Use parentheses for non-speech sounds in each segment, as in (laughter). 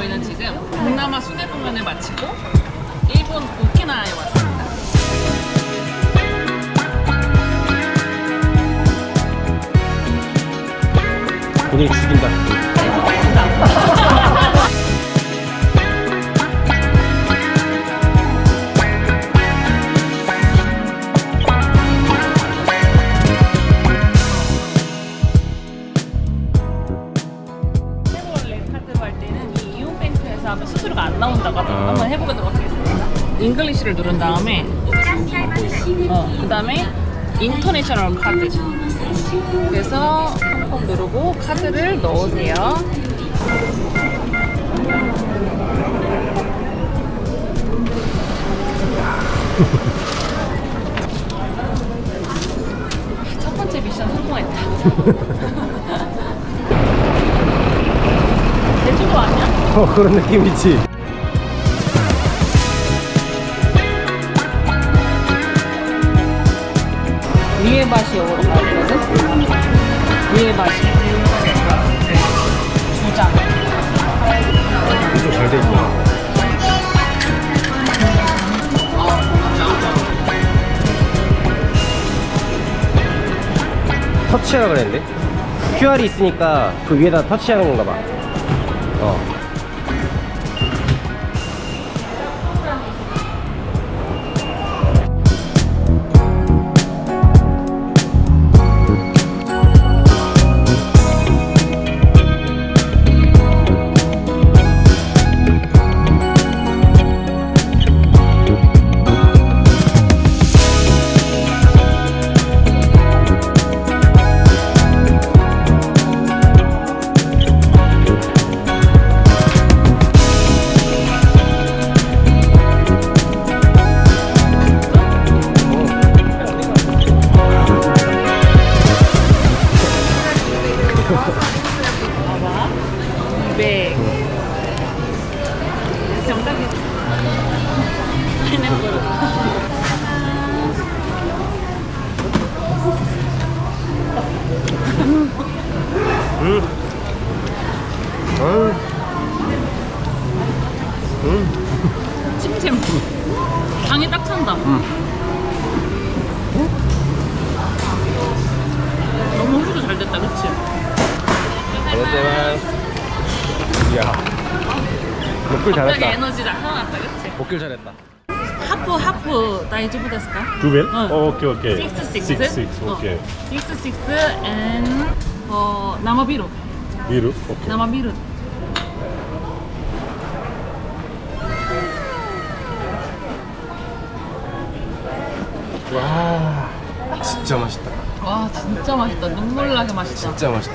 저희는 지금 동남아 순회 공연을 마치고 일본 오키나와에 왔습니다. 분위기 죽인다. 잉글리시를 누른 다음에 어, 그 다음에 인터내셔널 카드 그래서 한번 누르고 카드를 넣으세요. (laughs) 첫 번째 미션 성공했다. (laughs) 제주도 아니야? 어, 그런 느낌이지. 맛이 가거든? 위에 맛이 주장 이쪽 잘돼 있구나. 터치하라 그랬는데? QR이 있으니까 그 위에다 터치하는 건가 봐. 어. 하프 하프 다이주부 데스까? 두벨? 어. 어, 오케이 오케이. 식스 식스 식스 식스 오케이. 식스 식스 and 어 나마비루 미루? 오케이. 나마비루 와. 진짜 맛있다. 와 진짜 맛있다 눈물 나게 맛있다 진짜 맛있다.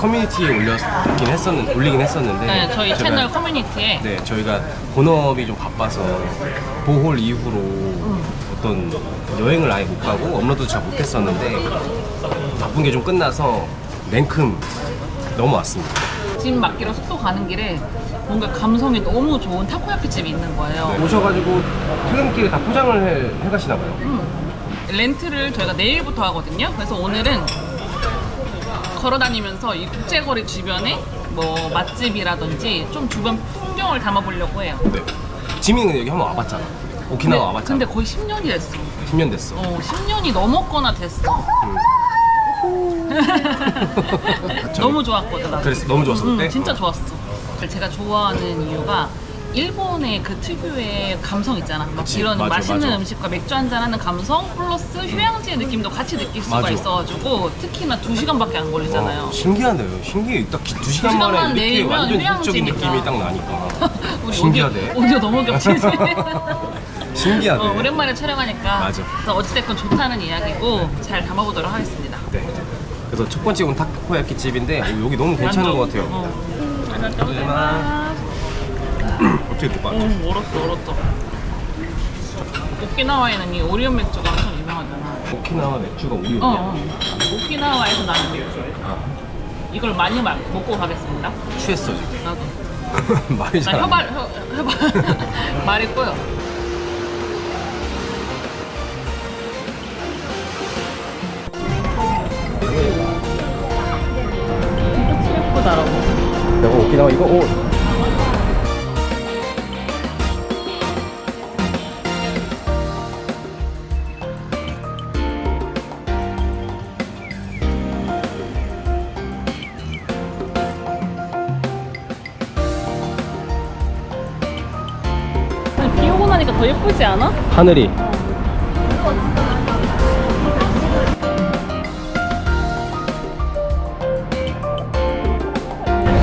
커뮤니티에 올렸긴 했었는 올리긴 했었는데 네, 저희 제가- 채널 커뮤니티에 네 저희가 본업이 좀 바빠서 보홀 이후로 음. 어떤 여행을 아예 못 가고 업로드 잘 못했었는데 바쁜 게 좀 끝나서 냉큼 넘어왔습니다. 짐 맡기러 숙소 가는 길에 뭔가 감성이 너무 좋은 타코야키 집이 있는 거예요. 오셔가지고 퇴근길에 다 포장을 해, 해가시나 봐요. 음. 렌트를 저희가 내일부터 하거든요. 그래서 오늘은 걸어 다니면서 이 국제거리 주변에 뭐 맛집이라든지 좀 주변 풍경을 담아보려고 해요. 네. 지민은 여기 한번 와봤잖아. 오키나와 와봤잖아. 근데 거의 10년이 됐어. 10년 됐어. 어, 10년이 넘었거나 됐어. (laughs) (laughs) 너무 좋았거든. 나. 그래서 너무 좋았어 응, 그때. 진짜 어. 좋았어. 제가 좋아하는 이유가 일본의 그 특유의 감성 있잖아. 막 그치, 이런 맞아, 맛있는 맞아. 음식과 맥주 한잔 하는 감성 플러스 휴양지의 느낌도 같이 느낄 수가 맞아. 있어가지고 특히나 두 시간밖에 안 걸리잖아요. 어, 신기하네요. 신기해. 딱두 시간 시간만 만에 이렇게 내면 완전 이국적인 휴양지니까. 느낌이 딱 나니까. (laughs) 우리 신기하대. 오디오, 오디오 너무 겹치지. (laughs) 신기하네. 어, 오랜만에 촬영하니까. 맞아. 그래서 어찌됐건 좋다는 이야기고 잘 담아보도록 하겠습니다. 네. 그래서 첫 번째 온 타코야키 집인데 어, 여기 너무 괜찮은 것 같아요. 어. 하나. 어떻게 이렇게 어, 많죠? 멀었어, 멀었어. 오키나와에는 이 오리온 맥주가 엄청 유명하잖아. 오키나와 맥주가 우리요. 어, 어. 오키나와에서 나는 맥주. 아, 이걸 많이 마, 먹고 가겠습니다. 취했어 지금. 나도. (laughs) 말이 나 잘. 안 혀발, 혀, 혀발. 말이 꼬여. 진짜 예쁘다라고. 돼. 이거 오키나와 이거 오. 예쁘지 않아? 하늘이.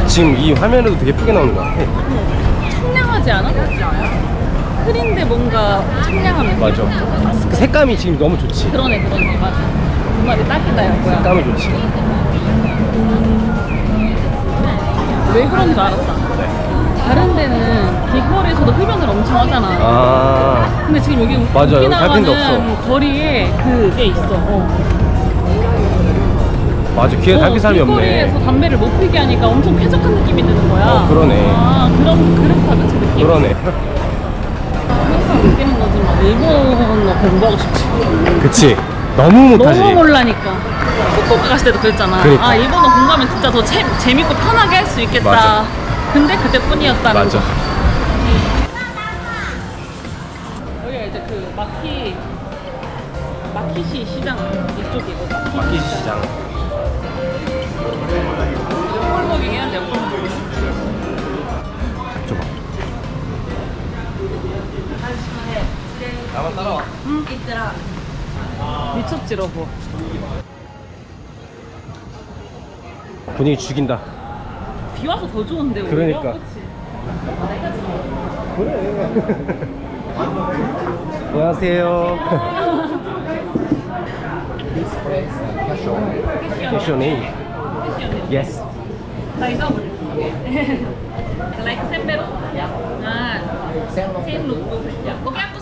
지금 이 화면에도 되게 예쁘게 나오는 것 같아. 청량하지 않아? 흐린데 뭔가 느낌? 맞아. 그 색감이 지금 너무 좋지. 그러네, 그러네. 맞아. 그 말이 딱이다, 이거야. 색감이 좋지. 왜 그런 줄 알았다. 다른 데는 길거리에서도 흡연을 엄청 하잖아. 아. 근데 지금 여기 맞아, 여기 오키나와는 없어. 거리에 그게 있어. 어. 맞아. 귀에 어, 달빛 사람이 길거리에서 없네. 담배를 못 피게 하니까 엄청 쾌적한 느낌이 드는 거야. 어, 그러네. 아, 그런, 그렇다, 그치, 느낌. 그러네. 항상 느끼는 거지만, 일본어 공부하고 싶지. 그치. 너무 못하지. 너무 몰라니까. 후쿠오카 갔을 때도 그랬잖아. 그러니까. 아, 일본어 공부하면 진짜 더 재, 재밌고 편하게 할 수 있겠다. 맞아. 근데 그때뿐이었다는 맞아. 거. 여기가 이제 그 마키, 마키시 시장 이쪽이고. 마키 시장. 꼴목이긴 한데, 꼴목. 줘봐. 나만 따라와. 미쳤지, 러브. 분위기 죽인다. 비 와서 더 좋은데, 오히려? 그러니까. 그치? 안녕하세요. 패션이. Yes. 나 잊어버렸어. like senbero? 아, senruku. 오키아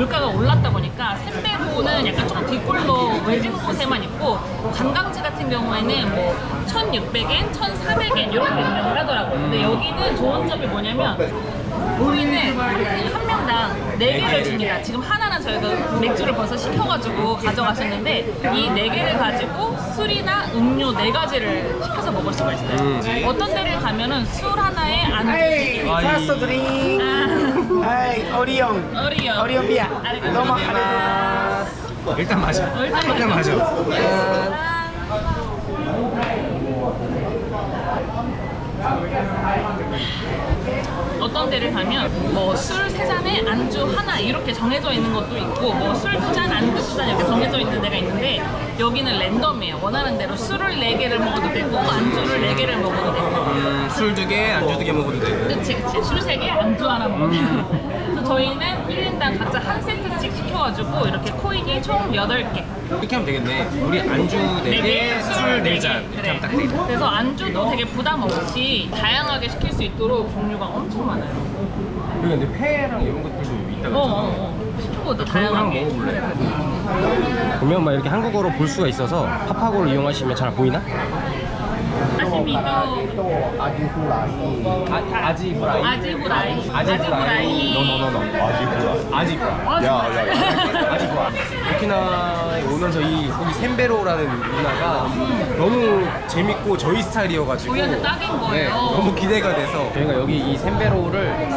물가가 올랐다 보니까 샌베고는 약간 조금 뒷골로 외진 곳에만 있고 관광지 같은 경우에는 뭐 1,600엔, 1,400엔 이렇게 운영을 하더라고요. 근데 음. 여기는 좋은 점이 뭐냐면 우리는 한 명당 4개를 줍니다. 지금 하나는 저희가 맥주를 벌써 시켜가지고 가져가셨는데 이 4개를 가지고 술이나 음료 4가지를 시켜서 먹을 수가 있어요. 음. 어떤 데를 가면은 술 하나에 안주. 파스토 드링. 아. 아이 어리형 어리형 어리형 비야. 너무 아리고 일단 마셔. 일단 마셔. 어. 어떤 데를 가면 뭐 술 세 잔에 안주 하나 이렇게 정해져 있는 것도 있고 뭐 술 두 잔, 안주 두 잔 이렇게 정해져 있는 데가 있는데 여기는 랜덤이에요. 원하는 대로 술을 네 개를 먹어도 되고 안주를 네 개를 먹어도 되고. 술두 개, 안주 두 개 먹어도 되고. 그치 그치 술 세 개, 안주 하나 먹어도 되고. 그래서 저희는 1인당 각자 한 세트씩 시켜가지고 이렇게 코인이 총 8개. 이렇게 하면 되겠네. 우리 안주 네 개, 술 네 잔. 이렇게 그래. 하면 딱 되겠다. 그래서 안주도 되게 부담 없이 다양하게 시킬 수 있도록 종류가 엄청 많아요. 그리고 근데 회랑 이런 것들도 있다고 어, 했잖아. 어, 어. 그런 거랑 다양하게. 먹어볼래? 보면 막 이렇게 한국어로 볼 수가 있어서 파파고를 이용하시면 잘 보이나? 사시미도 아, 아지 후라이. 아지 후라이. 아지 후라이. 노노노노 아지구나 아지 후라이. 어, 야, 야, 야. 아지 후라이. 오키나와에 오면서 이 여기 셈베로라는 문화가 너무 재밌고 저희 스타일이어가지고 저희한테 딱인 거예요. 네, 너무 기대가 돼서 저희가 여기 이 셈베로를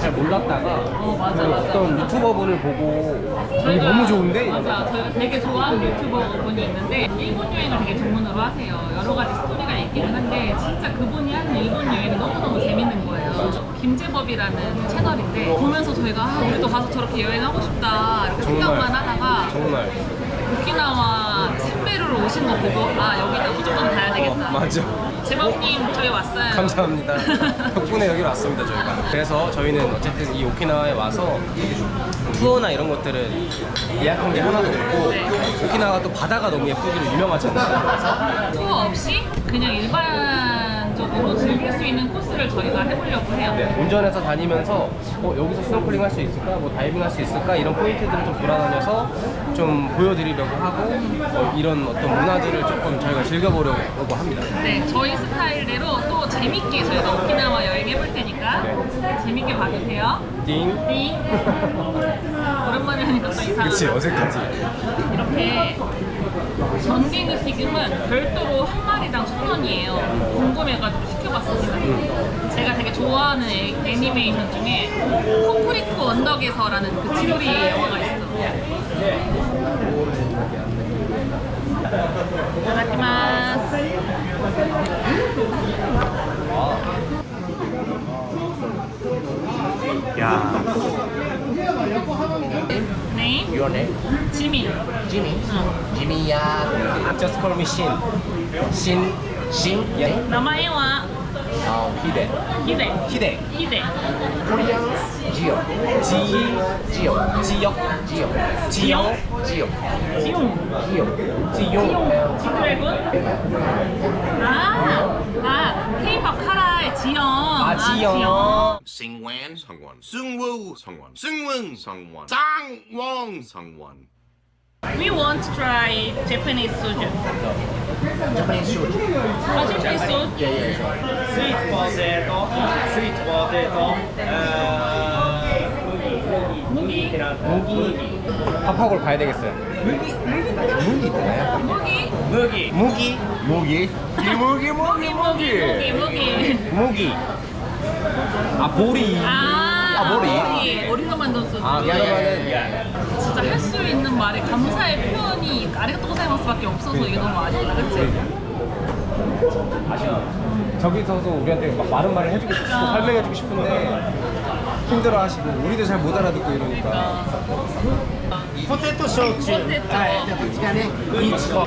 잘 몰랐다가 어, 맞아, 맞아. 어떤 유튜버 분을 보고 여기 너무 좋은데 맞아 저희가 되게 좋아하는 유튜버 분이 있는데 일본 여행을 되게 전문으로 하세요 여러 가지 스토리가 한데 진짜 그분이 하는 일본 여행이 너무너무 재밌는 거예요. 김재법이라는 채널인데 보면서 저희가 아, 우리도 가서 저렇게 여행하고 싶다 이렇게 정말. 생각만 하다가 정말 오키나와 샌베루로 오신 거 보고 아 여기다 무조건 가야 되겠다 어, 맞아. 재범님 저희 왔어요 감사합니다. (laughs) 덕분에 여기로 왔습니다 저희가. 그래서 저희는 어쨌든 이 오키나와에 와서 투어나 이런 것들은 예약한 게 하나도 없고 네. 오키나와가 또 바다가 너무 예쁘기로 유명하잖아요. 투어 없이 그냥 일반 적으로 즐길 수 있는 코스를 저희가 해보려고 해요 네, 운전해서 다니면서 어, 여기서 스노클링 할 수 있을까, 뭐 다이빙 할 수 있을까 이런 포인트들을 좀 돌아다녀서 좀 보여드리려고 하고 어, 이런 어떤 문화들을 조금 저희가 즐겨보려고 합니다. 네, 저희 스타일대로 또 재밌게 저희가 오키나와 여행 해볼 테니까 네. 재밌게 봐주세요. 띵. 띵. (laughs) 오랜만에 하니까 또 이상하다. 그치 어색하지. 이렇게 전갱이 튀김은 별도로 한 마리당 천 원이에요. 궁금해가지고 시켜봤습니다. 제가 되게 좋아하는 애, 애니메이션 중에 코프리코 언덕에서라는 그 지브리 영화가 있어. 이타다키마스. 야. name? Name? Your name? Jimin. Jimmy? Jimmy Yan. Just call me Shin. Shin. Shin? ね名前は Oh, Hide. ヒデ。ヒデ。ヒデ。Korean? Gio. ジ Gio. ジヨ。Gio. ジヨ。Gio. ジヨン。Gio. ジヨン。ジクレブ？ああ。ああ。K-pop か。 지영. 아, 지영. Singwan Sangwon Sungwoo Sangwon Sungwon Sangwon Sangwon Sangwon We want to try Japanese soju. Japanese shoot. 아, Japanese soju. Yeah, yeah. 스위트 포테이토, 스위트 포테이토, 무기. 무기. 팝하고를 봐야 되겠어요. 무기. 무기 있나요? 무기. 무기, 무기. 무기. 무기, 무기, 무기, 무기, 무기. 무기. 아 보리. 아, 아, 머리. 머리로 만든 소주. 아 그러면은 진짜 할 수 있는 말에 감사의 표현이 아리가또 고사이마스밖에 없어서 이게 너무 아쉽다, 그치? 아쉬워. 저기 서서 우리한테 막 많은 말을 해주고 싶고 아. 설명해주고 싶은데 힘들어하시고 우리도 잘 못 알아듣고 이러니까. 포테이토 쇼츠. 포테이토. 이치코.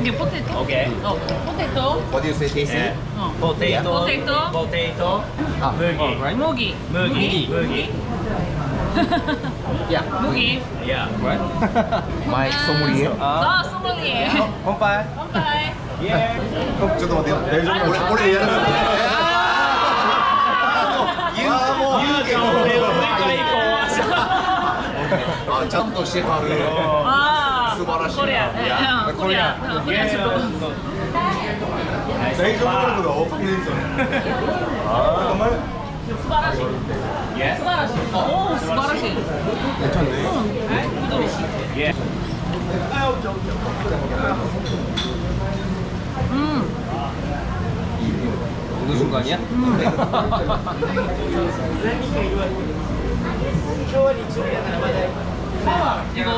이게 포테이토? 오케이. 어, 포테이토. What do you say, Daisy? 어. 포테이토, 포테이토. 포테이토, 아, 무기, (laughs) (laughs) 어, right? 무기. 무기, 무기. Yeah. 무기. 야. What? 마이 소믈리에 아, 소믈리에. 홈빨. 깜빡이. 예. 잠깐만요 내일 좀 오래 오래 아 짠도 시하를 아, 스바라시. 코리아. 예, 야, 어, 코리아. 어, 코리아 친구. 내일 좀 오래 보다 오픈했어 아 정말 스바라시. 예. 스바라시. 오, 스바라시. 괜찮네. 예. 음. 어느 순간이야? 이거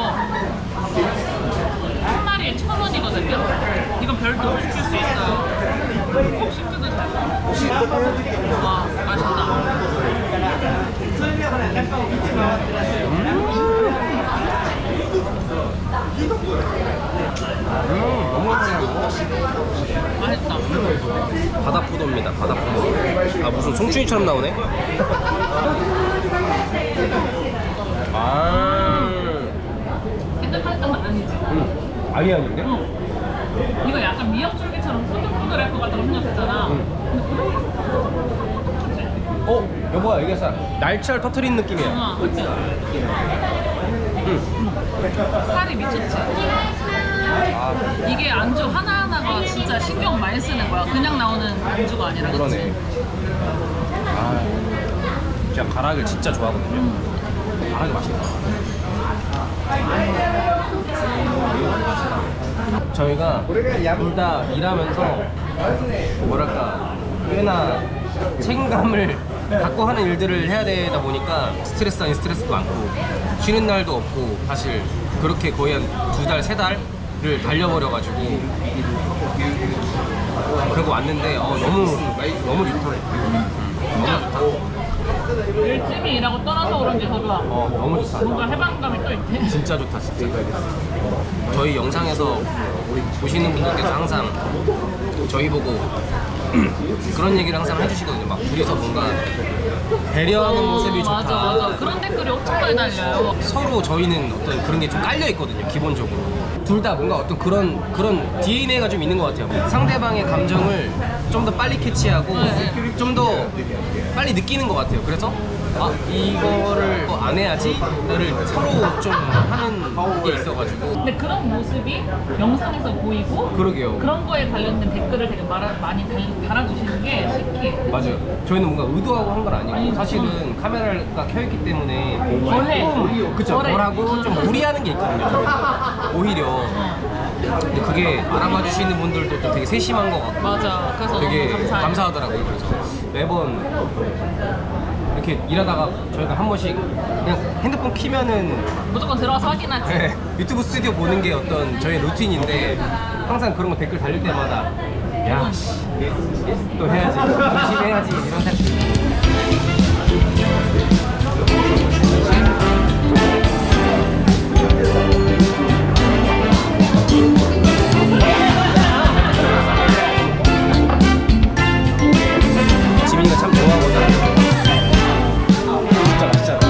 한 마리에 천 원이거든요. 이건 별도로 시킬 수 있어요. 꼭 시켜도 돼요. 와, 맛있다. 음, 너무 맛있어. 맛있다. 바다포도입니다. 바다포도. 아 무슨 송충이처럼 나오네. 아. 생각했던 건 아니지. 음. 아니 아닌데? 응. 이거 약간 미역줄기처럼 포들포들할 것 같다고 생각했잖아. 근데 그렇게 어 여보야 이게 사 날치알 터트린 느낌이야. 어, 그치? 응. 살이 미쳤지? 아 이게 안주 하나하나가 아 진짜 신경 많이 쓰는 거야. 그냥 나오는 안주가 아니라. 그러네. 아, 제가 가락을 진짜 좋아하거든요. 가락이 맛있다. 저희가 둘 다 일하면서 뭐랄까 꽤나 책임감을 갖고 하는 일들을 해야 되다 보니까 스트레스 아닌 스트레스도 많고 쉬는 날도 없고 사실 그렇게 거의 한 두 달, 세 달을 달려버려가지고 그러고 왔는데 어, 너무 너무 좋다. 너무 좋다. 열심히 일하고 떠나서 그런지 더 좋아. 어, 너무 좋다. 뭔가 해방감이 또 있대. 진짜 좋다, 진짜. 저희 영상에서 보시는 분들께서 항상 저희 보고 (clears throat) 그런 얘기를 항상 해주시거든요. 막 둘이서 뭔가 배려하는 모습이 좋다. 맞아 맞아. 그런 댓글이 엄청 많이 달려요. 서로 저희는 어떤 그런 게 좀 깔려 있거든요, 기본적으로. 둘 다 뭔가 어떤 그런 그런 DNA가 좀 있는 것 같아요. 상대방의 감정을 좀 더 빨리 캐치하고 네. 좀 더 빨리 느끼는 것 같아요. 그래서 아 이거를 안 해야지를 서로 좀 하는 게 있어가지고 근데 그런 모습이 영상에서 보이고 그러게요. 그런 거에 관련된 댓글을 되게 말아, 많이 달, 달아주시는 게 신기해. 맞아요. 저희는 뭔가 의도하고 한 건 아니고 사실은 카메라가 켜있기 때문에. 조금 그쵸. 덜하고 좀 무리하는 게 있거든요. 오히려 근데 그게 알아봐 주시는 분들도 또 되게 세심한 것 같고 맞아. 그래서 되게 너무 감사해요. 감사하더라고요. 그래서 매번 이렇게 일하다가 저희가 한 번씩 그냥 핸드폰 키면은 무조건 들어가서 확인하지. 네, 유튜브 스튜디오 보는 게 어떤 저의 루틴인데 항상 그런 거 댓글 달릴 때마다 야, 씨, 또 해야지, 열심히 해야지 이런 생각 들고 지민이가 참 맛있잖아.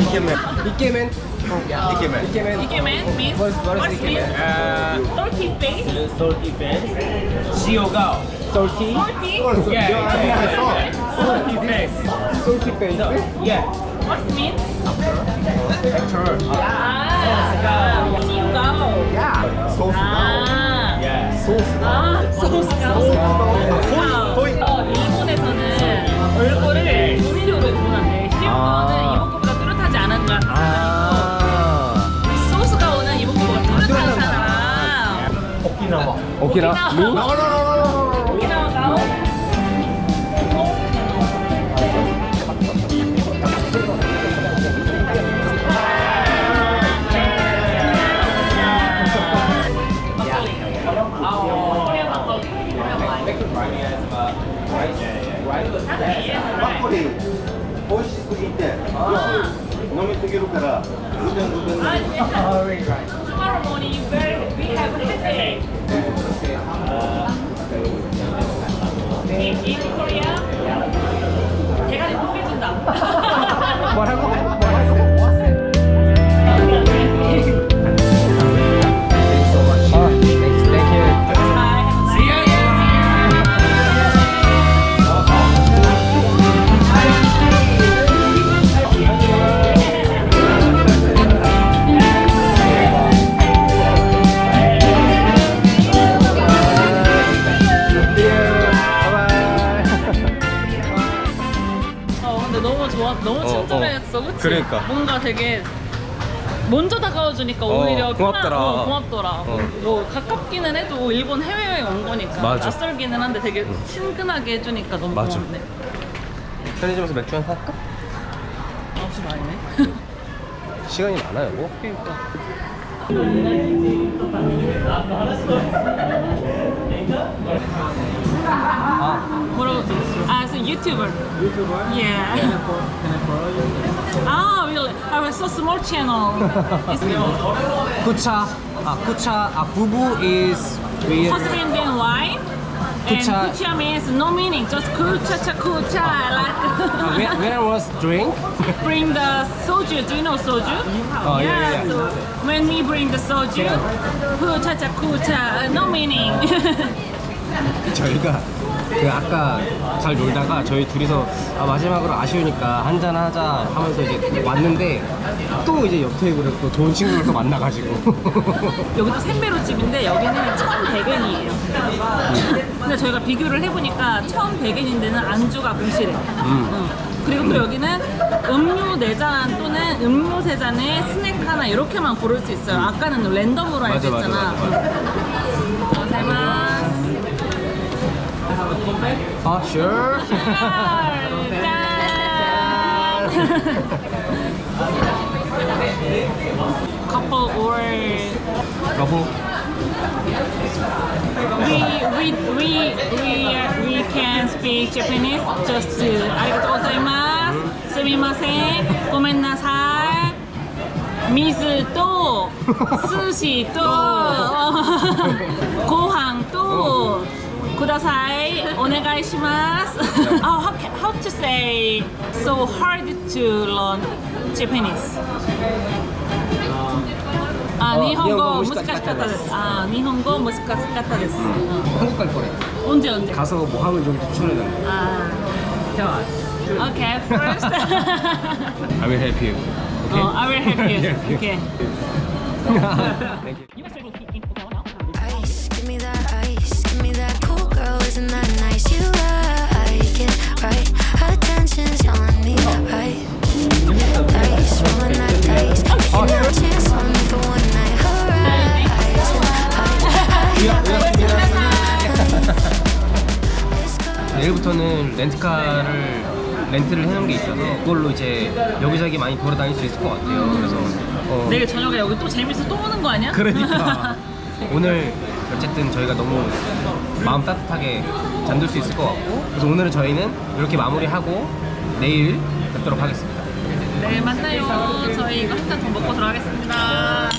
이케맨. 이케맨. 이케맨. 이케맨. 이게맨 means What is- what is what's 이게맨? mean? 아, Salty face. Salty face. Sioga. salty. Salty. Yeah. Salty face. salty face. Yeah. What's mean? Actor. 아, 시우가오. 아, Yeah. 아, 소스가. 어, 일본에서는 얼굴을 조미료로 구분한대. 시우가오는 아. 이목구비가 뚜렷하지 않은 거 오키나. 루? 오키나와 가오. 코리아 그러니까. 뭔가 되게 먼저 다가와주니까 어, 오히려 고맙더라. 편한- 어, 고맙더라. 어. 뭐 가깝기는 해도 일본 해외여행 온 거니까 맞아. 낯설기는 한데 되게 친근하게 해주니까 너무 맞아. 고맙네. 편의점에서 맥주 한 살까? 9시 반이네. 시간이 많아요, 뭐. 그러니까. YouTuber. YouTuber? Yeah. Can I follow, can I follow you? Ah, (laughs) really? I have so small channel. It's (laughs) 쿠차. 아, 쿠차. 아, 부부 is with husband and wife. And Kucha. kucha means no meaning, just kucha cha kucha. Uh, Like when, when I was (laughs) drink. bring the soju. Do you know soju? Oh, yeah, yeah. So when we bring the soju, kucha cha kucha, uh, no meaning. 저희가 그 아까 잘 놀다가 저희 둘이서 아, 마지막으로 아쉬우니까 한잔 하자 하면서 이제 왔는데 또 이제 옆 테이블에 또 좋은 친구를 (laughs) 또 만나가지고 여기도 샌베로 집인데 여기는 1,100엔이에요. 근데 저희가 비교를 해보니까 1,100엔인데는 안주가 공실해. 응. 그리고 또 여기는 음료 4잔 또는 음료 3잔에 스낵 하나 이렇게만 고를 수 있어요. 아까는 랜덤으로 맞아, 알고 맞아, 했잖아. 맞아, 고생하 Oh, sure. Couple or couple. We we we we uh, we can speak Japanese. Just to, arigatou gozaimasu, sumimasen, mizu to, (laughs) sushi to, (laughs) gohan to. Kudasai, onegai shimasu. Oh, how, how to say so hard to learn Japanese? 아, 어, 무스카시카타 무스카시카타 데스. 아, 니혼고 무스카시카타 데스. 어. 한국 갈 거래. 언제 언제? 가서 뭐 하면 좀 추천해 달라. 아. Okay, first. I will help you. Okay? oh, I will help you. Okay. Thank you. Isn't that nice? You like it, right? Attention's on me, right? Dice, rolling that dice, taking that chance on me for one night. Horizon, Let's go. 내일부터는 렌트카를 렌트를 해놓은 게 있어서 그걸로 이제 여기저기 많이 돌아다닐 수 있을 것 같아요. 그래서 어, 내일 저녁에 여기 또 재밌어 또 오는 거 아니야? 그러니까 오늘 어쨌든 저희가 너무 마음 따뜻하게 잠들 수 있을 것 같고 그래서 오늘은 저희는 이렇게 마무리하고 내일 뵙도록 하겠습니다. 내일 만나요. 저희 이거 한잔더 먹고 들어가겠습니다.